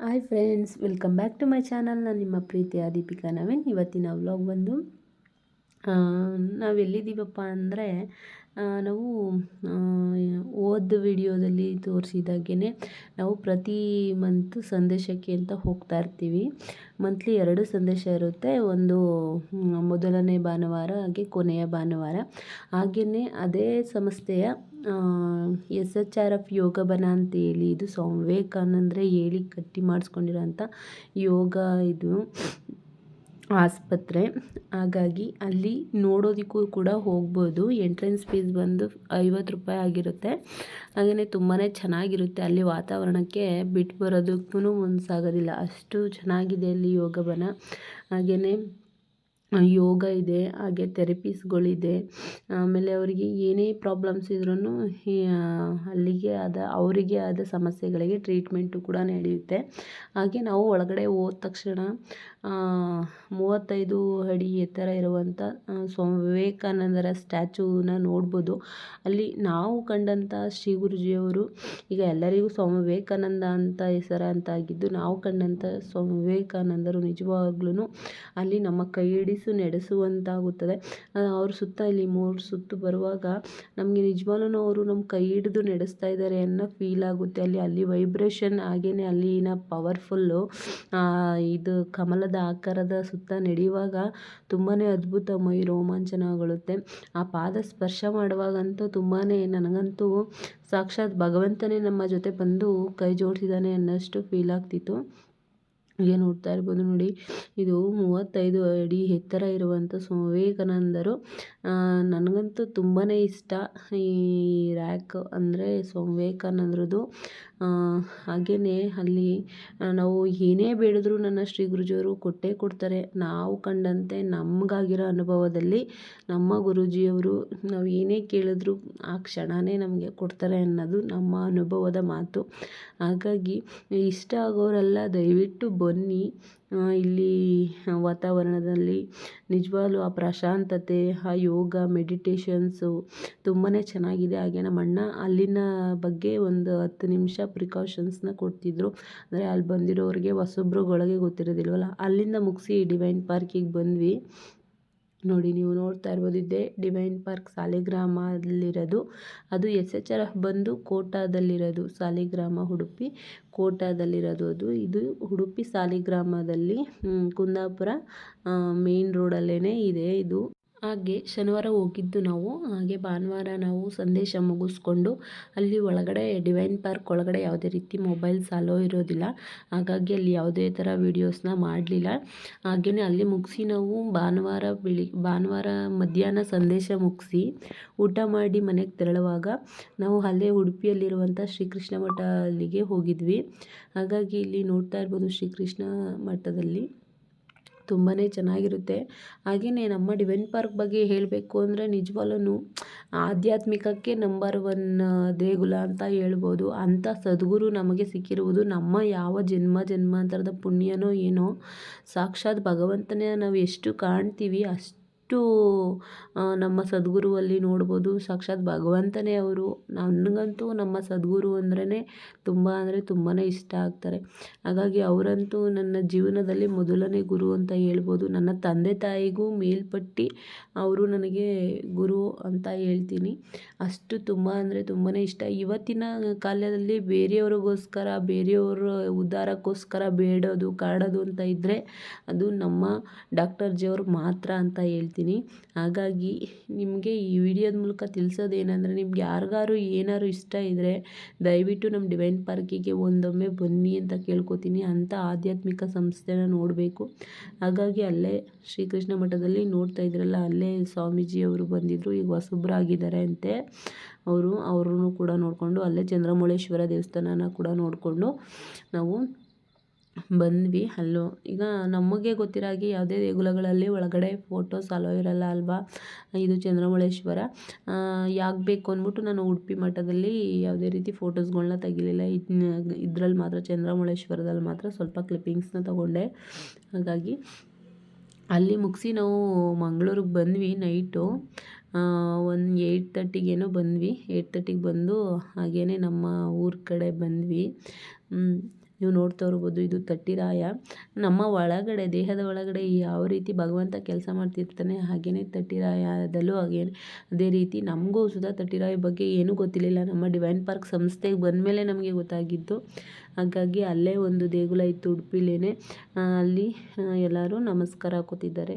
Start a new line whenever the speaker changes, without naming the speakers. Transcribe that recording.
Hi friends, welcome back to my channel. ನಾನು ನಿಮ್ಮ ಪ್ರೀತಿಯ ದೀಪಿಕಾ ನವೀನ್. ಇವತ್ತಿನ ವ್ಲಾಗ್ ಬಂದು ನಾವು ಎಲ್ಲಿದ್ದೀವಪ್ಪ ಅಂದರೆ ನಾವು ಓದ್ ವಿಡಿಯೋದಲ್ಲಿ ತೋರಿಸಿದಾಗೆ ನಾವು ಪ್ರತಿ ಮಂತ್ ಸಂದೇಶಕ್ಕೆ ಅಂತ ಹೋಗ್ತಾ ಇರ್ತೀವಿ. ಮಂತ್ಲಿ ಎರಡು ಸಂದೇಶ ಇರುತ್ತೆ. ಒಂದು ಮೊದಲನೇ ಭಾನುವಾರ, ಹಾಗೆ ಕೊನೆಯ ಭಾನುವಾರ. ಹಾಗೆಯೇ ಅದೇ ಸಂಸ್ಥೆಯ ಎಸ್ ಎಚ್ ಆರ್ ಎಫ್ ಯೋಗ ಬನ ಅಂತ ಹೇಳಿ ಇದು ಸ್ವಾಮಿ ವಿವೇಕಾನಂದರೆ ಹೇಳಿ ಕಟ್ಟಿ ಮಾಡಿಸ್ಕೊಂಡಿರೋಂಥ ಯೋಗ ಇದು. ಆಸ್ಪತ್ರೆ. ಹಾಗಾಗಿ ಅಲ್ಲಿ ನೋಡೋದಕ್ಕೂ ಕೂಡ ಹೋಗ್ಬೋದು. ಎಂಟ್ರೆನ್ಸ್ ಫೀಸ್ ಬಂದು ಐವತ್ತು ರೂಪಾಯಿ ಆಗಿರುತ್ತೆ. ಹಾಗೆಯೇ ತುಂಬಾ ಚೆನ್ನಾಗಿರುತ್ತೆ ಅಲ್ಲಿ ವಾತಾವರಣಕ್ಕೆ. ಬಿಟ್ಟು ಬರೋದಕ್ಕೂ ಮನಸ್ಸಾಗೋದಿಲ್ಲ ಅಷ್ಟು ಚೆನ್ನಾಗಿದೆ ಅಲ್ಲಿ ಯೋಗ ಬನ ಹಾಗೆಯೇ ಯೋಗ ಇದೆ, ಹಾಗೆ ಥೆರಪೀಸ್ಗಳಿದೆ ಆಮೇಲೆ ಅವರಿಗೆ ಏನೇ ಪ್ರಾಬ್ಲಮ್ಸ್ ಇದ್ರೂ ಅಲ್ಲಿಗೆ ಆದ, ಅವರಿಗೆ ಆದ ಸಮಸ್ಯೆಗಳಿಗೆ ಟ್ರೀಟ್ಮೆಂಟು ಕೂಡ ನಡೆಯುತ್ತೆ. ಹಾಗೆ ನಾವು ಒಳಗಡೆ ಹೋದ ತಕ್ಷಣ ಮೂವತ್ತೈದು ಅಡಿ ಎತ್ತರ ಇರುವಂಥ ಸ್ವಾಮಿ ವಿವೇಕಾನಂದರ ಸ್ಟ್ಯಾಚೂನ ನೋಡ್ಬೋದು. ಅಲ್ಲಿ ನಾವು ಕಂಡಂಥ ಶ್ರೀ ಗುರುಜಿಯವರು, ಈಗ ಎಲ್ಲರಿಗೂ ಸ್ವಾಮಿ ವಿವೇಕಾನಂದ ಅಂತ ಹೆಸರಂತಾಗಿದ್ದು ನಾವು ಕಂಡಂಥ ಸ್ವಾಮಿ ವಿವೇಕಾನಂದರು ನಿಜವಾಗ್ಲೂ ಅಲ್ಲಿ ನಮ್ಮ ಕೈ ಹಿಡಿಸು ನಡೆಸುವಂತಾಗುತ್ತದೆ. ಅವ್ರ ಸುತ್ತ ಇಲ್ಲಿ ಮೂರು ಸುತ್ತು ಬರುವಾಗ ನಮಗೆ ನಿಜವಾಗ್ಲೂ ಅವರು ನಮ್ಮ ಕೈ ಹಿಡಿದು ನಡೆಸ್ತಾ ಇದ್ದಾರೆ ಅನ್ನೋ ಫೀಲ್ ಆಗುತ್ತೆ. ಅಲ್ಲಿ ಅಲ್ಲಿ ವೈಬ್ರೇಷನ್ ಹಾಗೆಯೇ ಅಲ್ಲಿನ ಪವರ್ಫುಲ್ಲು ಇದು ಕಮಲದ ಆಕಾರದ ಸುತ್ತ ನಡೆಯುವಾಗ ತುಂಬಾ ಅದ್ಭುತ ಮೈ ರೋಮಾಂಚನಗೊಳ್ಳುತ್ತೆ ಆ ಪಾದ ಸ್ಪರ್ಶ ಮಾಡುವಾಗಂತೂ ತುಂಬಾ ನನಗಂತೂ ಸಾಕ್ಷಾತ್ ಭಗವಂತನೇ ನಮ್ಮ ಜೊತೆ ಬಂದು ಕೈ ಜೋಡಿಸಿದ್ದಾನೆ ಅನ್ನೋಷ್ಟು ಫೀಲ್ ಆಗ್ತಿತ್ತು. ಹೀಗೆ ನೋಡ್ತಾ ಇರ್ಬೋದು ನೋಡಿ. ಇದು ಮೂವತ್ತೈದು ಅಡಿ ಎತ್ತರ ಇರುವಂಥ ಸ್ವಾಮಿ ವಿವೇಕಾನಂದರು ನನಗಂತೂ ತುಂಬಾ ಇಷ್ಟ ಈ ರ್ಯಾಕ್ ಅಂದರೆ ಸ್ವಾಮಿ ವಿವೇಕಾನಂದರದು ಹಾಗೆಯೇ ಅಲ್ಲಿ ನಾವು ಏನೇ ಬೇಡಿದ್ರು ನನ್ನ ಶ್ರೀ ಗುರುಜಿಯವರು ಕೊಟ್ಟೇ ಕೊಡ್ತಾರೆ. ನಾವು ಕಂಡಂತೆ ನಮಗಾಗಿರೋ ಅನುಭವದಲ್ಲಿ ನಮ್ಮ ಗುರೂಜಿಯವರು ನಾವು ಏನೇ ಕೇಳಿದ್ರು ಆ ಕ್ಷಣವೇ ನಮಗೆ ಕೊಡ್ತಾರೆ ಅನ್ನೋದು ನಮ್ಮ ಅನುಭವದ ಮಾತು. ಹಾಗಾಗಿ ಇಷ್ಟ ಆಗೋರೆಲ್ಲ ದಯವಿಟ್ಟು ಬನ್ನಿ. ಇಲ್ಲಿ ವಾತಾವರಣದಲ್ಲಿ ನಿಜವಾಗ್ಲೂ ಆ ಪ್ರಶಾಂತತೆ, ಆ ಯೋಗ, ಮೆಡಿಟೇಷನ್ಸು ತುಂಬಾ ಚೆನ್ನಾಗಿದೆ. ಹಾಗೆ ನಮ್ಮ ಅಣ್ಣ ಅಲ್ಲಿನ ಬಗ್ಗೆ ಒಂದು ಹತ್ತು ನಿಮಿಷ ಪ್ರಿಕಾಷನ್ಸ್ನ ಕೊಡ್ತಿದ್ದರು ಅಂದರೆ ಅಲ್ಲಿ ಬಂದಿರೋರಿಗೆ ಹೊಸಬ್ರುಗಳಿಗೆ ಗೊತ್ತಿರೋದಿಲ್ವಲ್ಲ, ಅಲ್ಲಿಂದ ಮುಗಿಸಿ ಡಿವೈನ್ ಪಾರ್ಕಿಗೆ ಬಂದ್ವಿ. ನೋಡಿ, ನೀವು ನೋಡ್ತಾ ಇರ್ಬೋದು, ಇದೇ ಡಿವೈನ್ ಪಾರ್ಕ್ ಸಾಲಿಗ್ರಾಮದಲ್ಲಿರೋದು. ಅದು ಎಸ್ ಎಚ್ ಆರ್ ಎಫ್ ಬಂದು ಕೋಟಾದಲ್ಲಿರೋದು, ಸಾಲಿಗ್ರಾಮ ಉಡುಪಿ ಕೋಟಾದಲ್ಲಿರೋದು ಅದು. ಇದು ಉಡುಪಿ ಸಾಲಿಗ್ರಾಮದಲ್ಲಿ ಕುಂದಾಪುರ ಮೇನ್ ರೋಡಲ್ಲೇ ಇದೆ ಇದು. ಹಾಗೆ ಶನಿವಾರ ಹೋಗಿದ್ದು ನಾವು, ಹಾಗೆ ಭಾನುವಾರ ನಾವು ಸಂದೇಶ ಮುಗಿಸ್ಕೊಂಡು ಅಲ್ಲಿ ಒಳಗಡೆ ಡಿವೈನ್ ಪಾರ್ಕ್ ಒಳಗಡೆ ಯಾವುದೇ ರೀತಿ ಮೊಬೈಲ್ಸ್ ಅಲೋ ಇರೋದಿಲ್ಲ. ಹಾಗಾಗಿ ಅಲ್ಲಿ ಯಾವುದೇ ಥರ ವೀಡಿಯೋಸ್ನ ಮಾಡಲಿಲ್ಲ. ಹಾಗೆಯೇ ಅಲ್ಲಿ ಮುಗಿಸಿ ನಾವು ಭಾನುವಾರ ಬೆಳಿ, ಭಾನುವಾರ ಮಧ್ಯಾಹ್ನ ಸಂದೇಶ ಮುಗಿಸಿ ಊಟ ಮಾಡಿ ಮನೆಗೆ ತೆರಳುವಾಗ ನಾವು ಅಲ್ಲೇ ಉಡುಪಿಯಲ್ಲಿರುವಂಥ ಶ್ರೀಕೃಷ್ಣ ಮಠ ಅಲ್ಲಿಗೆ ಹೋಗಿದ್ವಿ. ಹಾಗಾಗಿ ಇಲ್ಲಿ ನೋಡ್ತಾ ಇರ್ಬೋದು ಶ್ರೀಕೃಷ್ಣ ಮಠದಲ್ಲಿ. ತುಂಬಾ ಚೆನ್ನಾಗಿರುತ್ತೆ. ಹಾಗೆಯೇ ನಮ್ಮ ಡಿವೆನ್ ಪಾರ್ಕ್ ಬಗ್ಗೆ ಹೇಳಬೇಕು ಅಂದರೆ ನಿಜವಾಗ್ಲೂ ಆಧ್ಯಾತ್ಮಿಕಕ್ಕೆ ನಂಬರ್ ಒನ್ ದೇಗುಲ ಅಂತ ಹೇಳ್ಬೋದು. ಅಂಥ ಸದ್ಗುರು ನಮಗೆ ಸಿಕ್ಕಿರುವುದು ನಮ್ಮ ಯಾವ ಜನ್ಮ, ಜನ್ಮಾಂತರದ ಪುಣ್ಯನೋ ಏನೋ. ಸಾಕ್ಷಾತ್ ಭಗವಂತನೇ ನಾವು ಎಷ್ಟು ಕಾಣ್ತೀವಿ ಅಷ್ಟು ಎಷ್ಟು ನಮ್ಮ ಸದ್ಗುರುವಲ್ಲಿ ನೋಡ್ಬೋದು. ಸಾಕ್ಷಾತ್ ಭಗವಂತನೇ ಅವರು. ನನಗಂತೂ ನಮ್ಮ ಸದ್ಗುರು ಅಂದ್ರೇ ತುಂಬ ಅಂದರೆ ತುಂಬಾ ಇಷ್ಟ ಆಗ್ತಾರೆ. ಹಾಗಾಗಿ ಅವರಂತೂ ನನ್ನ ಜೀವನದಲ್ಲಿ ಮೊದಲನೇ ಗುರು ಅಂತ ಹೇಳ್ಬೋದು. ನನ್ನ ತಂದೆ ತಾಯಿಗೂ ಮೇಲ್ಪಟ್ಟು ಅವರು ನನಗೆ ಗುರು ಅಂತ ಹೇಳ್ತೀನಿ. ಅಷ್ಟು ತುಂಬ ಅಂದರೆ ತುಂಬಾ ಇಷ್ಟ. ಇವತ್ತಿನ ಕಾಲದಲ್ಲಿ ಬೇರೆಯವ್ರಿಗೋಸ್ಕರ, ಬೇರೆಯವರ ಉದ್ಧಾರಕ್ಕೋಸ್ಕರ ಬೇಡೋದು, ಕಾಡೋದು ಅಂತ ಇದ್ದರೆ ಅದು ನಮ್ಮ ಡಾಕ್ಟರ್ ಜಿಯವ್ರು ಮಾತ್ರ ಅಂತ ಹೇಳ್ತೀನಿ. ಹಾಗಾಗಿ ನಿಮಗೆ ಈ ವಿಡಿಯೋದ ಮೂಲಕ ತಿಳಿಸೋದೇನೆಂದರೆ ನಿಮ್ಗೆ ಯಾರಿಗಾರು ಏನಾದ್ರು ಇಷ್ಟ ಇದ್ದರೆ ದಯವಿಟ್ಟು ನಮ್ಮ ಡಿವೈನ್ ಪಾರ್ಕಿಗೆ ಒಂದೊಮ್ಮೆ ಬನ್ನಿ ಅಂತ ಕೇಳ್ಕೊತೀನಿ. ಅಂಥ ಆಧ್ಯಾತ್ಮಿಕ ಸಂಸ್ಥೆನ ನೋಡಬೇಕು. ಹಾಗಾಗಿ ಅಲ್ಲೇ ಶ್ರೀಕೃಷ್ಣ ಮಠದಲ್ಲಿ ನೋಡ್ತಾ ಇದ್ರಲ್ಲ, ಅಲ್ಲೇ ಸ್ವಾಮೀಜಿಯವರು ಬಂದಿದ್ದರು ಈಗ ಹೊಸಬ್ರಾಗಿದ್ದಾರೆ ಅಂತೆ. ಅವರು ಅವ್ರೂ ಕೂಡ ನೋಡಿಕೊಂಡು, ಅಲ್ಲೇ ಚಂದ್ರಮೌಳೇಶ್ವರ ದೇವಸ್ಥಾನನ ಕೂಡ ನೋಡಿಕೊಂಡು ನಾವು ಬಂದ್ವಿ, ಅಲ್ಲೂ. ಈಗ ನಮಗೆ ಗೊತ್ತಿರೋ ಹಾಗೆ ಯಾವುದೇ ದೇಗುಲಗಳಲ್ಲಿ ಒಳಗಡೆ ಫೋಟೋಸ್ ಅಲೋ ಇರಲ್ಲ ಅಲ್ವಾ? ಇದು ಚಂದ್ರಮೌಳೇಶ್ವರ. ಯಾಕೆ ಬೇಕು ಅಂದ್ಬಿಟ್ಟು ನಾನು ಉಡುಪಿ ಮಠದಲ್ಲಿ ಯಾವುದೇ ರೀತಿ ಫೋಟೋಸ್ಗಳನ್ನ ತೆಗಿಲಿಲ್ಲ. ಇದ್ರಲ್ಲಿ ಮಾತ್ರ, ಚಂದ್ರಮೌಳೇಶ್ವರದಲ್ಲಿ ಮಾತ್ರ ಸ್ವಲ್ಪ ಕ್ಲಿಪ್ಪಿಂಗ್ಸ್ನ ತಗೊಂಡೆ. ಹಾಗಾಗಿ ಅಲ್ಲಿ ಮುಗಿಸಿ ನಾವು ಮಂಗಳೂರಿಗೆ ಬಂದ್ವಿ ನೈಟು. ಒಂದು ಏಯ್ಟ್ ತರ್ಟಿಗೇನೋ ಬಂದ್ವಿ. ಏಯ್ಟ್ ತರ್ಟಿಗೆ ಬಂದು ಹಾಗೇ ನಮ್ಮ ಊರ ಕಡೆ ಬಂದ್ವಿ. ನೀವು ನೋಡ್ತಾ ಇರ್ಬೋದು, ಇದು ತಟ್ಟಿರಾಯ. ನಮ್ಮ ಒಳಗಡೆ, ದೇಹದ ಒಳಗಡೆ ಯಾವ ರೀತಿ ಭಗವಂತ ಕೆಲಸ ಮಾಡ್ತಿರ್ತಾನೆ ಹಾಗೆಯೇ ತಟ್ಟಿರಾಯದಲ್ಲೂ ಹಾಗೇ, ಅದೇ ರೀತಿ ನಮಗೂ ಸುಧಾ ತಟ್ಟಿರಾಯ ಬಗ್ಗೆ ಏನೂ ಗೊತ್ತಿರಲಿಲ್ಲ. ನಮ್ಮ ಡಿವೈನ್ ಪಾರ್ಕ್ ಸಂಸ್ಥೆಗೆ ಬಂದಮೇಲೆ ನಮಗೆ ಗೊತ್ತಾಗಿದ್ದು. ಹಾಗಾಗಿ ಅಲ್ಲೇ ಒಂದು ದೇಗುಲ ಇತ್ತು ಉಡುಪಿಲೇ ಅಲ್ಲಿ ಎಲ್ಲರೂ ನಮಸ್ಕಾರ ಹಾಕೋತಿದ್ದಾರೆ